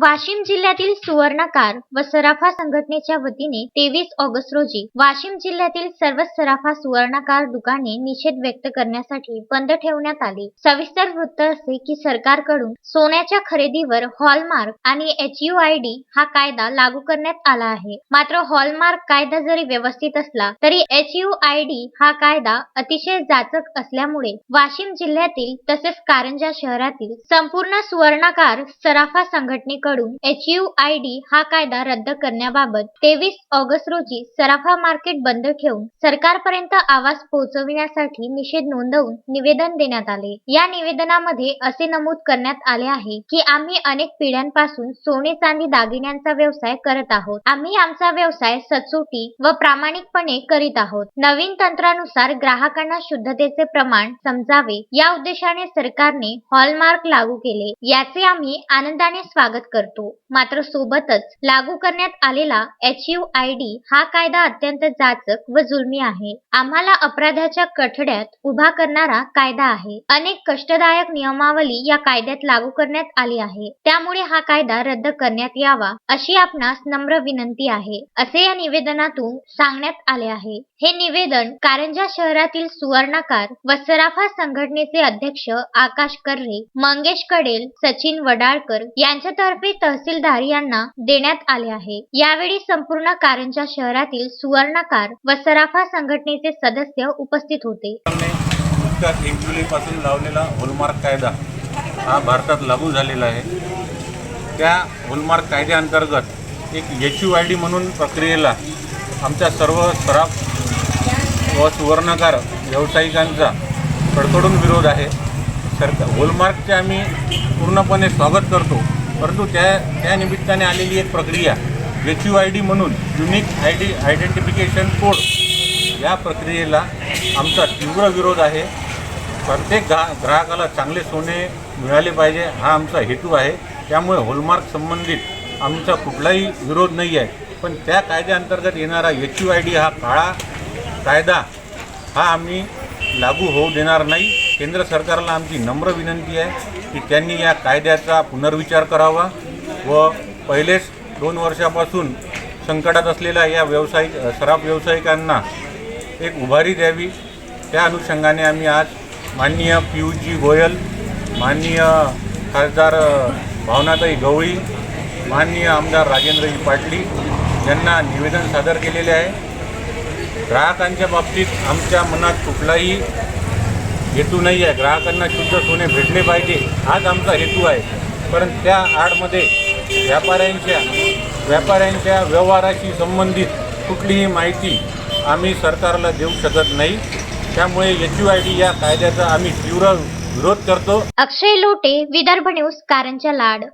वाशिम जिल्ह्यातील सुवर्णकार व सराफा संघटनेच्या वतीने तेवीस ऑगस्ट रोजी वाशिम जिल्ह्यातील सर्व सराफा सुवर्णकार दुकाने निषेध व्यक्त करण्यासाठी बंद ठेवण्यात आली. सविस्तर वृत्त असे की सरकारकडून सोन्याच्या खरेदीवर हॉलमार्क आणि एच यू आय डी हा कायदा लागू करण्यात आला आहे. मात्र हॉलमार्क कायदा जरी व्यवस्थित असला तरी एच यू आय डी हा कायदा अतिशय जाचक असल्यामुळे वाशिम जिल्ह्यातील तसेच कारंजा शहरातील संपूर्ण सुवर्णकार सराफा संघटनेकडून एच यू आय डी हा कायदा रद्द करण्याबाबत तेवीस ऑगस्ट रोजी सराफा मार्केट बंद ठेवून सरकारपर्यंत आवाज पोहोचविण्यासाठी निषेध नोंदवून निवेदन देण्यात आले. या निवेदनामध्ये असे नमूद करण्यात आले आहे की आम्ही अनेक पिढ्यांपासून सोने चांदी दागिन्यांचा व्यवसाय करत आहोत. आम्ही आमचा व्यवसाय सचोटी व प्रामाणिकपणे करीत आहोत. नवीन तंत्रानुसार ग्राहकांना शुद्धतेचे प्रमाण समजावे या उद्देशाने सरकारने हॉलमार्क लागू केले. याचे आम्ही आनंदाने स्वागत करतो. मात्र सोबतच लागू करण्यात आलेला एच यू आय डी हा कायदा अत्यंत जाचक व जुलमी आहे. आम्हाला अपराधाच्या कठड्यात उभा करणारा कायदा आहे. अनेक कष्टदायक नियमावली या कायद्यात लागू करण्यात आली आहे. त्यामुळे हा कायदा रद्द करण्यात यावा अशी आपणास नम्र विनंती आहे असे या निवेदनातून सांगण्यात आले आहे. हे निवेदन कारंजा शहरातील सुवर्णाकार व सराफा संघटनेचे अध्यक्ष आकाश कर्रे मंगेश कडेल सचिन वडाळकर यांच्यातर्फे तहसीलदार यांना देण्यात आले आहे. यावेळी संपूर्ण कारंजा शहरातील सुवर्णाकार व सराफा संघटनेचे सदस्य उपस्थित होते. सरकारने एक जुलैपासून लावलेला होलमार्क कायदा हा भारतात लागू झालेला आहे. त्या होलमार्क कायद्याअंतर्गत एक एच यू आय डी म्हणून प्रक्रियेला आमच्या सर्व सराफ व सुवर्णकार व्यावसायिकांचा कडकडून विरोध आहे. सरकार होलमार्कचे आम्ही पूर्णपणे स्वागत करतो. परंतु त्या त्या निमित्ताने आलेली एक प्रक्रिया एच यू आय डी म्हणून unique I D identification code या प्रक्रियेला आमचा तीव्र विरोध आहे. प्रत्येक ग्रा ग्राहकाला चांगले सोने मिळाले पाहिजे हा आमचा हेतू आहे. त्यामुळे होलमार्क संबंधित आमचा कुठलाही विरोध नाही आहे. पण त्या कायद्याअंतर्गत येणारा एच यू आय डी हा काळा कायदा हा आम्ही लागू होऊ देणार नाही. केंद्र सरकारला आमची नम्र विनंती आहे की त्यांनी या कायद्याचा पुनर्विचार करावा व पहिलेच दोन वर्षापासून संकटात असलेल्या या व्यावसायिक सराफ व्यावसायिकांना एक उभारी द्यावी. त्या अनुषंगाने आम्ही आज माननीय पियुषजी गोयल माननीय खासदार भावनाताई गवळी माननीय आमदार राजेंद्रजी पाटली यांना निवेदन सादर केलेले आहे. ग्राहकांच्या बाबतीत आमच्या मनात कुठलाही हेतू नाही आहे. ग्राहकांना शुद्ध सोने भेटले पाहिजे हाच आमचा हेतू आहे. कारण त्या आडमध्ये व्यापाऱ्यांच्या व्यापाऱ्यांच्या व्यवहाराशी संबंधित कुठलीही माहिती आम्ही सरकारला देऊ शकत नाही. त्यामुळे एच यू आय डी या कायद्याचा आम्ही तीव्र विरोध करतो. अक्षय लोटे विदर्भ न्यूज कारंजा लाड.